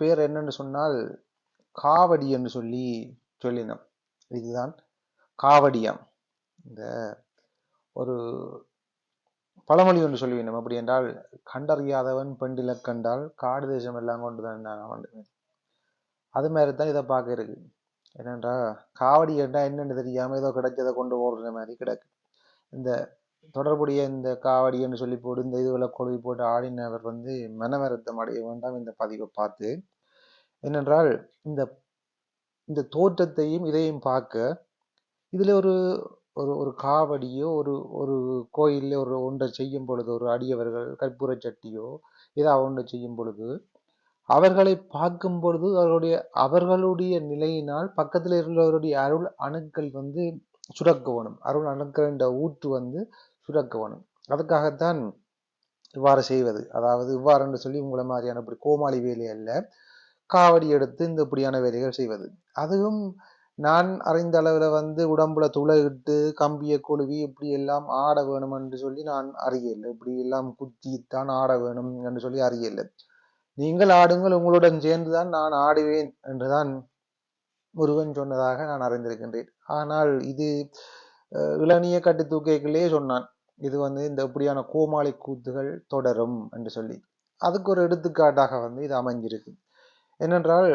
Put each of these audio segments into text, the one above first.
பேர் என்னன்னு சொன்னால் காவடி என்று சொல்லி சொல்லினோம். இதுதான் காவடியம். இந்த ஒரு பழமொழி ஒன்று சொல்லுவேன் அப்படி என்றால் கண்டறியாதவன் பெண்டில கண்டால் காடு தேசம் எல்லாம் கொண்டு தான் நான் வந்து அது மாதிரி தான் இதை பார்க்க இருக்கு. என்னென்றா காவடி என்றால் என்னென்னு தெரியாமல் ஏதோ கிடைச்சதை கொண்டு ஓடுற மாதிரி கிடக்கு. இந்த தொடர்புடைய இந்த காவடி என்று சொல்லி போட்டு இந்த இதுகளை கொழுவி போட்டு ஆடினவர் வந்து மனவருத்தம் அடைய வேண்டாம் இந்த பதிவை பார்த்து. என்னென்றால் இந்த இந்த தோற்றத்தையும் இதையும் பார்க்க இதுல ஒரு ஒரு ஒரு காவடியோ ஒரு ஒரு கோயிலில் ஒரு ஒன்றை செய்யும் பொழுது ஒரு அடியவர்கள் கற்பூர சட்டியோ ஏதாவது ஒன்றை செய்யும் பொழுது அவர்களை பார்க்கும் பொழுது அவர்களுடைய அவர்களுடைய நிலையினால் பக்கத்தில் இருக்கிறவருடைய அருள் அணுக்கள் வந்து சுரக்க வேணும். அருள் அணுக்கள் என்ற ஊற்று வந்து சுரக்கவனம் அதுக்காகத்தான் இவ்வாறு செய்வது. அதாவது இவ்வாறு என்று சொல்லி உங்களை மாதிரியான இப்படி கோமாளி வேலை அல்ல. காவடி எடுத்து இந்த இப்படியான வேலைகள் செய்வது. அதுவும் நான் அறிந்த அளவில் வந்து உடம்புல துளையிட்டு கம்பியை கொழுவி இப்படி எல்லாம் ஆட வேணும் என்று சொல்லி நான் அறியலை. இப்படி எல்லாம் குத்தித்தான் ஆட வேணும் என்று சொல்லி அறியலை. நீங்கள் ஆடுங்கள் உங்களுடன் சேர்ந்துதான் நான் ஆடுவேன் என்றுதான் முருகன் சொன்னதாக நான் அறிந்திருக்கின்றேன். ஆனால் இது இளநிய கட்டு தூக்கைகளே சொன்னான். இது வந்து இந்த இப்படியான கோமாளி கூத்துகள் தொடரும் என்று சொல்லி. அதுக்கு ஒரு எடுத்துக்காட்டாக வந்து இது அமைஞ்சிருக்கு. என்னென்றால்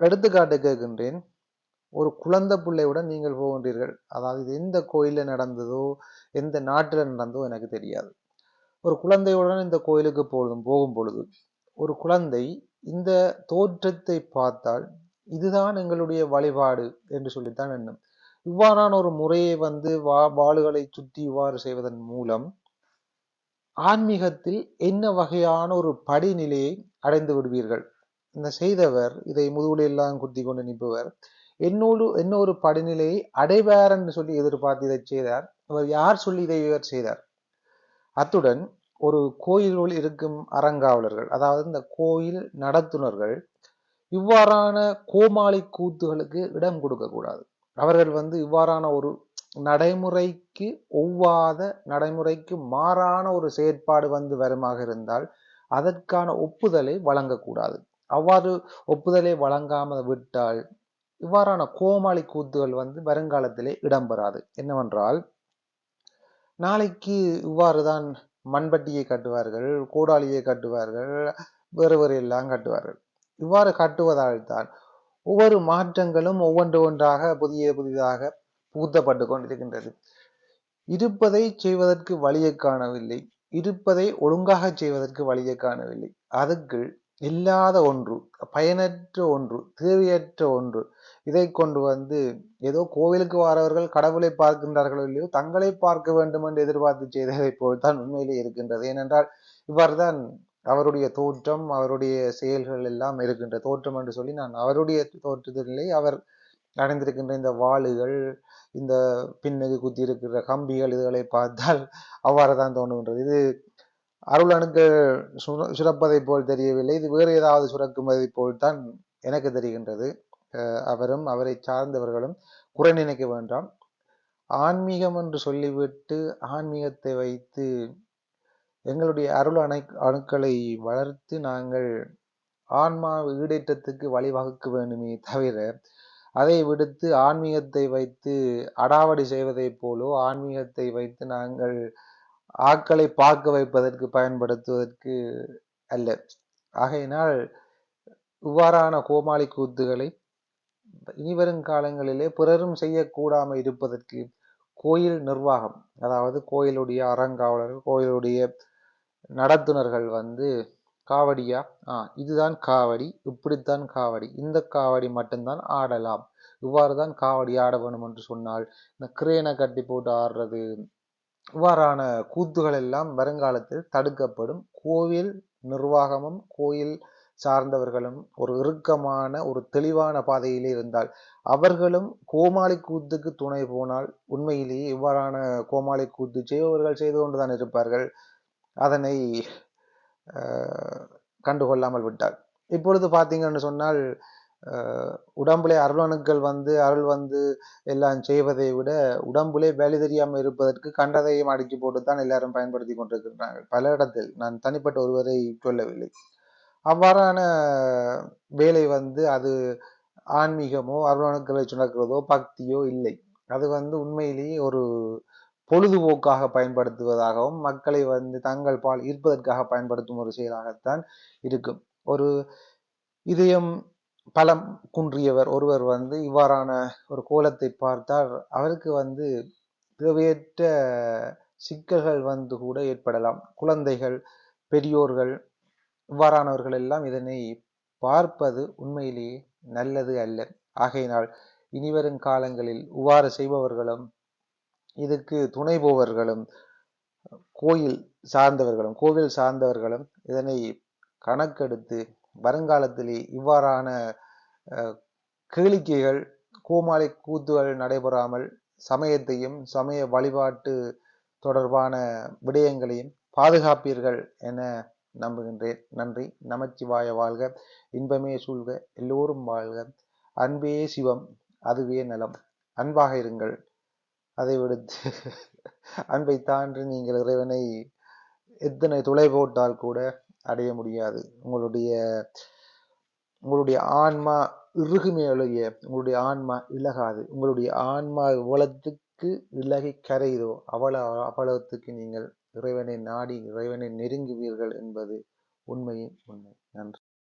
எடுத்துக்காட்டு கேட்கின்றேன். ஒரு குழந்தை பிள்ளையுடன் நீங்கள் போகின்றீர்கள். அதாவது இது எந்த கோயிலில் நடந்ததோ எந்த நாட்டில் நடந்ததோ எனக்கு தெரியாது. ஒரு குழந்தையுடன் இந்த கோயிலுக்கு போதும் போகும் பொழுது ஒரு குழந்தை இந்த தோற்றத்தை பார்த்தால் இதுதான் எங்களுடைய வழிபாடு என்று சொல்லித்தான் எண்ணும். இவ்வாறான ஒரு முறையை வந்து வா வாள்களை சுற்றி இவ்வாறு செய்வதன் மூலம் ஆன்மீகத்தில் என்ன வகையான ஒரு படிநிலையை அடைந்து விடுவீர்கள்? இந்த செய்தவர் இதை முதுகுலையெல்லாம் குத்தி கொண்டு நிற்பவர் என்னோடு என்ன ஒரு படிநிலையை அடைவார் என்று சொல்லி எதிர்பார்த்து இதை செய்தார். அவர் யார் சொல்லி இதை இவர் செய்தார்? அத்துடன் ஒரு கோயிலுள் இருக்கும் அறங்காவலர்கள் அதாவது இந்த கோயில் நடத்துனர்கள் இவ்வாறான கோமாளி கூத்துகளுக்கு இடம் கொடுக்கக்கூடாது அவர்கள் வந்து இவ்வாறான ஒரு நடைமுறைக்கு ஒவ்வாத நடைமுறைக்கு மாறான ஒரு செயற்பாடு வந்து வருமாக இருந்தால் அதற்கான ஒப்புதலை வழங்கக்கூடாது. அவ்வாறு ஒப்புதலை வழங்காமல் விட்டால் இவ்வாறான கோமாளி கூத்துகள் வந்து வருங்காலத்திலே இடம்பெறாது. என்னவென்றால் நாளைக்கு இவ்வாறுதான் மண்பட்டியை கட்டுவார்கள் கோடாலியை கட்டுவார்கள் வேறு வேறு எல்லாம் கட்டுவார்கள். இவ்வாறு கட்டுவதால் தான் ஒவ்வொரு மாற்றங்களும் ஒவ்வொன்று ஒன்றாக புதிய புதிதாக புகுத்தப்பட்டு கொண்டிருக்கின்றது. இருப்பதை செய்வதற்கு வழியை காணவில்லை. இருப்பதை ஒழுங்காக செய்வதற்கு வழியை காணவில்லை. அதுக்கு இல்லாத ஒன்று பயனற்ற ஒன்று தேவையற்ற ஒன்று. இதை கொண்டு வந்து ஏதோ கோவிலுக்கு வரவர்கள் கடவுளை பார்க்கின்றார்களோ இல்லையோ தங்களை பார்க்க வேண்டும் என்று எதிர்பார்த்து செய்ததை போல்தான் உண்மையிலே இருக்கின்றது. ஏனென்றால் இவ்வாறுதான் அவருடைய தோற்றம் அவருடைய செயல்கள் எல்லாம் இருக்கின்ற தோற்றம் என்று சொல்லி நான் அவருடைய தோற்றத்திலே அவர் அடைந்திருக்கின்ற இந்த வாளுகள் இந்த பின்னுக்கு குத்தி இருக்கிற கம்பிகள் இதுகளை பார்த்தால் அவ்வாறு தான் தோன்றுகின்றது. இது அருள் சுர சுரப்பதை போல் தெரியவில்லை. இது வேறு ஏதாவது சுரக்குமதை போல் தான் எனக்கு தெரிகின்றது. அவரும் அவரை சார்ந்தவர்களும் குறை நினைக்க வேண்டாம். ஆன்மீகம் என்று சொல்லிவிட்டு ஆன்மீகத்தை வைத்து எங்களுடைய அருள் அணை அணுக்களை வளர்த்து நாங்கள் ஆன்மா ஈடேற்றத்துக்கு வழிவகுக்க வேண்டுமே தவிர அதை விடுத்து ஆன்மீகத்தை வைத்து அடாவடி செய்வதைப் போலோ ஆன்மீகத்தை வைத்து நாங்கள் ஆக்களை பார்க்க வைப்பதற்கு பயன்படுத்துவதற்கு அல்ல. ஆகையினால் இவ்வாறான கோமாளி கூத்துகளை இனிவரும் காலங்களிலே பிறரும் செய்யக்கூடாமல் இருப்பதற்கு கோயில் நிர்வாகம் அதாவது கோயிலுடைய அறங்காவலர்கள் கோயிலுடைய நடத்துனர்கள் வந்து காவடியா? ஆ இதுதான் காவடி இப்படித்தான் காவடி. இந்த காவடி மட்டும்தான் ஆடலாம். இவ்வாறு தான் காவடி ஆட வேணும் என்று சொன்னால் இந்த கிரேனை கட்டி போட்டு ஆடுறது இவ்வாறான கூத்துகள் எல்லாம் வருங்காலத்தில் தடுக்கப்படும். கோவில் நிர்வாகமும் கோயில் சார்ந்தவர்களும் ஒரு இறுக்கமான ஒரு தெளிவான பாதையிலே இருந்தால் அவர்களும் கோமாளி கூத்துக்கு துணை போனால் உண்மையிலேயே இவ்வாறான கோமாளி கூத்து செய்பவர்கள் செய்து கொண்டுதான் இருப்பார்கள். அதனை கண்டுகொள்ளாமல் விட்டார் இப்பொழுது பார்த்தீங்கன்னு சொன்னால் உடம்புலே அருளணுக்கள் வந்து அருள் வந்து எல்லாம் செய்வதை விட உடம்புலே வேலை தெரியாமல் இருப்பதற்கு கண்டதையும் அடிக்கி போட்டுத்தான் எல்லாரும் பயன்படுத்தி கொண்டிருக்கிறார்கள். பல இடத்தில் நான் தனிப்பட்ட ஒருவரை சொல்லவில்லை. அவ்வாறான வேலை வந்து அது ஆன்மீகமோ அருளணுக்களை சுணக்கிறதோ பக்தியோ இல்லை. அது வந்து உண்மையிலேயே ஒரு பொழுதுபோக்காக பயன்படுத்துவதாகவும் மக்களை வந்து தங்கள் பால் ஈர்ப்பதற்காக பயன்படுத்தும் ஒரு செயலாகத்தான் இருக்கும் ஒரு இதயம் பலம் குன்றியவர் ஒருவர் வந்து இவ்வாறான ஒரு கோலத்தை பார்த்தால் அவருக்கு வந்து தேவையற்ற சிக்கல்கள் வந்து கூட ஏற்படலாம். குழந்தைகள் பெரியோர்கள் இவ்வாறானவர்கள் எல்லாம் இதனை பார்ப்பது உண்மையிலேயே நல்லது அல்ல. ஆகையினால் இனிவரும் காலங்களில் இவ்வாறு செய்பவர்களும் இதுக்கு துணை போவர்களும் கோயில் சார்ந்தவர்களும் கோவில் சார்ந்தவர்களும் இதனை கணக்கெடுத்து வருங்காலத்திலே இவ்வாறான கேளிக்கைகள் கோமாளி கூத்துகள் நடைபெறாமல் சமயத்தையும் சமய வழிபாட்டு தொடர்பான விடயங்களையும் பாதுகாப்பீர்கள் என நம்புகின்றேன். நன்றி. நமச்சிவாய வாழ்க. இன்பமே சூழ்க. எல்லோரும் வாழ்க. அன்பே சிவம். அதுவே நலம். அன்பாக இருங்கள். அதை விடுத்து அன்பை தாண்டி நீங்கள் இறைவனை எத்தனை துளை போட்டால் கூட அடைய முடியாது. உங்களுடைய உங்களுடைய ஆன்மா இறுகுமே அழுகிய உங்களுடைய ஆன்மா இலகாது. உங்களுடைய ஆன்மா எவ்வளத்துக்கு இலகி கரையுதோ அவ்வளவு அவ்வளவுத்துக்கு நீங்கள் இறைவனை நாடி இறைவனை நெருங்குவீர்கள் என்பது உண்மையின் உண்மை. நன்றி.